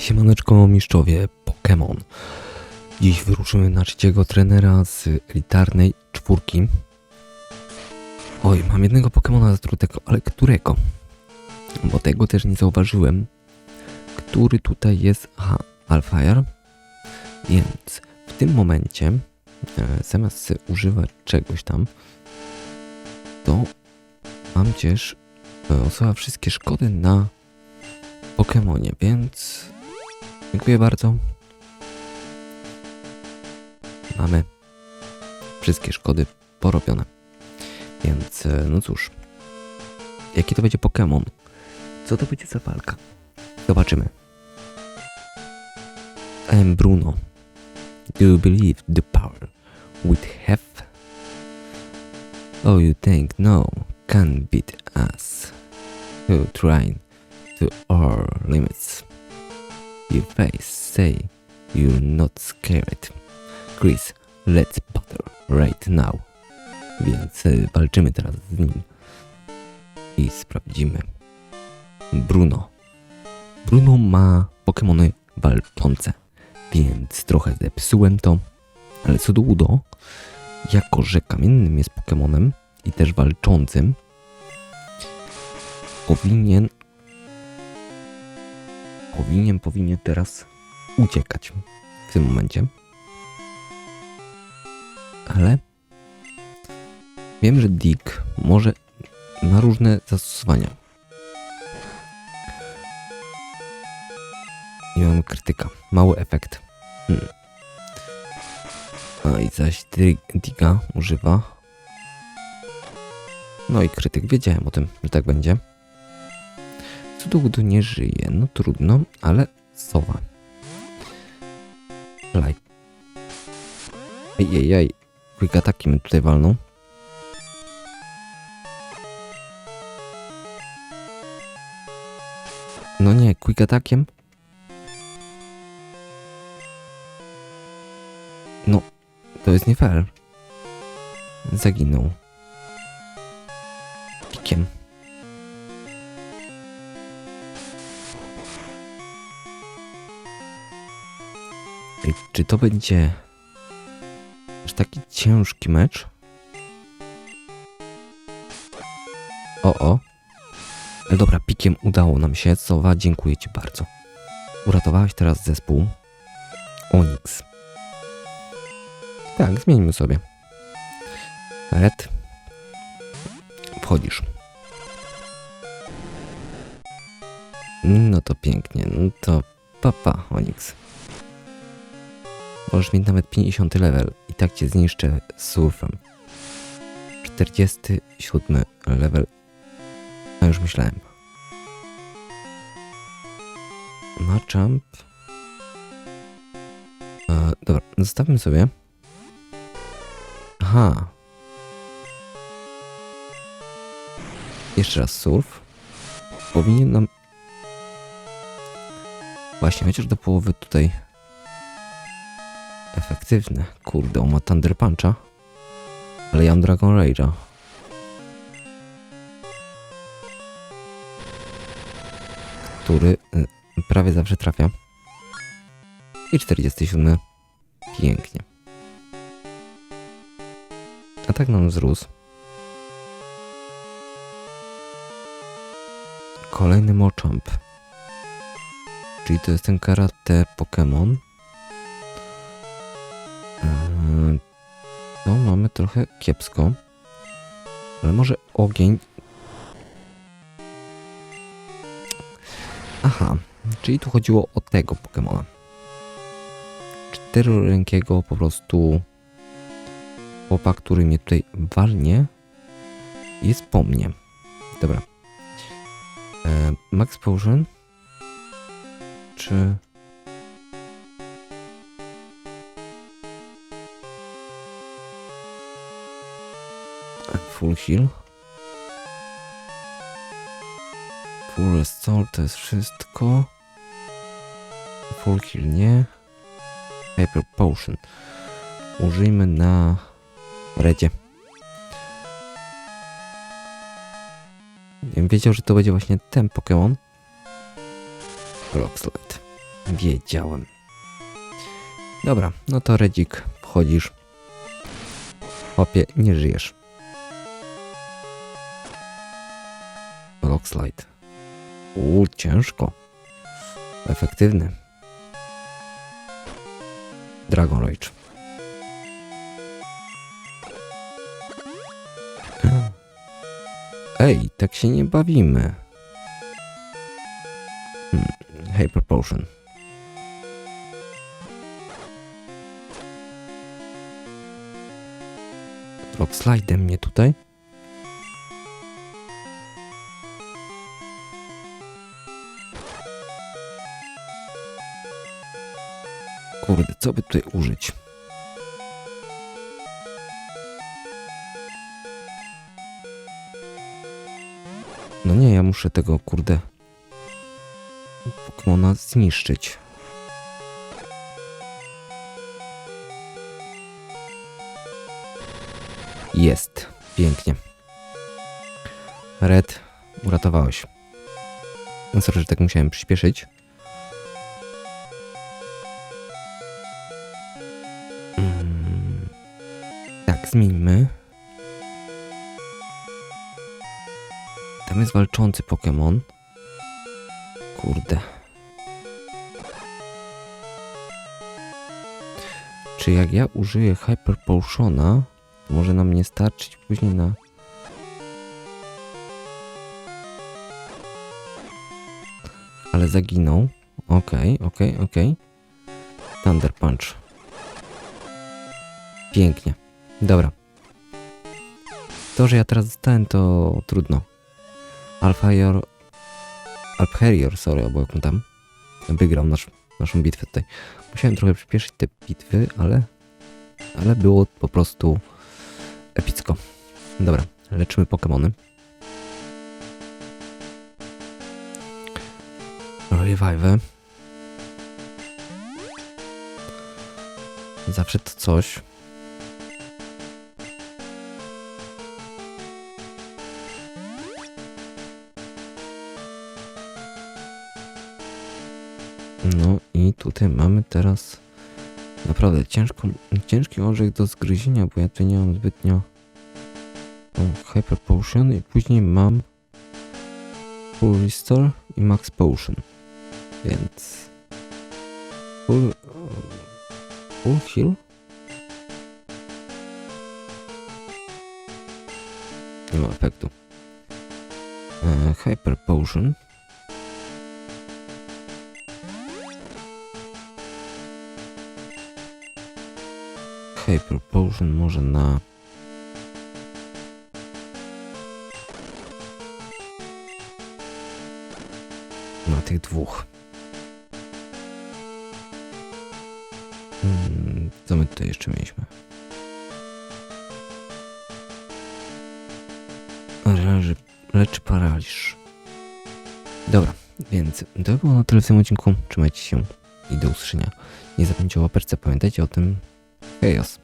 Siemaneczko mistrzowie Pokémon. Dziś wyruszymy na trzeciego trenera z elitarnej czwórki. Oj, mam jednego Pokémona zatrutego, ale którego? Bo tego też nie zauważyłem. Który tutaj jest? Aha, Alfire. Więc w tym momencie, e, zamiast używać czegoś tam, to mam też e, usuwa wszystkie szkody na Pokemonie, więc dziękuję bardzo. Mamy wszystkie szkody porobione. Więc e, no cóż, jaki to będzie Pokémon? Co to będzie za walka? Zobaczymy. I am Bruno. Do you believe the power we have? Oh, you think no can beat us? You trying to our limits. You face say you're not scared. Chris, let's battle right now. Więc y, walczymy teraz z nim. I sprawdzimy. Bruno. Bruno ma Pokémony walczące, więc trochę zepsułem to. Ale co do Udo, jako że kamiennym jest Pokémonem i też walczącym, powinien powinien, powinien teraz uciekać w tym momencie. Ale wiem, że Dick może ma różne zastosowania. I mam krytyka. Mały efekt. Hmm. A i zaś Di- Dicka używa. No i krytyk. Wiedziałem o tym, że tak będzie. Cudugudu nie żyje, no trudno, ale sowa. Laj. Ej, ej, ej. Quick tutaj walną. No nie, quick atakiem. No, to jest nie fair. Zaginął. Pikiem. Czy to będzie aż taki ciężki mecz? O, o. Dobra, pikiem udało nam się. Sowa, dziękuję Ci bardzo. Uratowałeś teraz zespół. Onyx. Tak, zmieńmy sobie. Red. Wchodzisz. No to pięknie. No to papa, Onyx. Możesz mieć nawet 50 level i tak cię zniszczę surfem. 47 level. No już myślałem. Machamp. E, dobra, zostawmy sobie. Aha. Jeszcze raz surf. Powinien nam... Właśnie, chociaż do połowy tutaj efektywne. Kurde, ma Thunder Puncha. Ale ja mam Dragon Rage'a. Który y, prawie zawsze trafia. I 47. Pięknie. A tak nam wzrósł. Kolejny Mochamp. Czyli to jest ten karate Pokémon. Eee, No, mamy trochę kiepsko. Ale może ogień. Aha, czyli tu chodziło o tego Pokemona. Czterorękiego po prostu chłopa, który mnie tutaj walnie jest po mnie. Dobra. Eee, Max Potion? Czy... Full heal. Full restore to jest wszystko. Full heal nie. Hyper potion. Użyjmy na redzie. Wiedział, że to będzie właśnie ten Pokémon. Rockslide. Wiedziałem. Dobra, no to Redzik, wchodzisz. Chłopie, nie żyjesz. Rock slide. Uuu, ciężko. Efektywny. Dragon Rage. Ej, tak się nie bawimy. Hmm, Hyper Potion. Rock slide mnie tutaj. Co by tutaj użyć? No nie, ja muszę tego, kurde, Pokemona zniszczyć. Jest. Pięknie. Red, uratowałeś. No sorry, że tak musiałem przyspieszyć. Zmieńmy. Tam jest walczący Pokémon. Kurde. Czy jak ja użyję Hyper Potiona, może nam nie starczyć później na... Ale zaginął. Okej, okej, okej. Thunder Punch. Pięknie. Dobra. To, że ja teraz zostałem, to trudno. Alfajor... Alpherior, sorry, albo jak tam wygrał nasz, naszą bitwę tutaj. Musiałem trochę przyspieszyć te bitwy, ale... Ale było po prostu epicko. Dobra, leczymy Pokemony. Revive. Zawsze to coś. No i tutaj mamy teraz naprawdę ciężką, ciężki orzech do zgryzienia, bo ja tutaj nie mam zbytnio Hyper Potion i później mam Full Restore i Max Potion. Więc Full, full Heal? Nie ma efektu. E, Hyper Potion. Hyper Potion może na... Na tych dwóch. Hmm, co my tutaj jeszcze mieliśmy? Leży, leczy paraliż. Dobra, więc to było na tyle w tym odcinku. Trzymajcie się i do usłyszenia. Nie zapomnijcie o łaperce, pamiętajcie o tym. Heyos.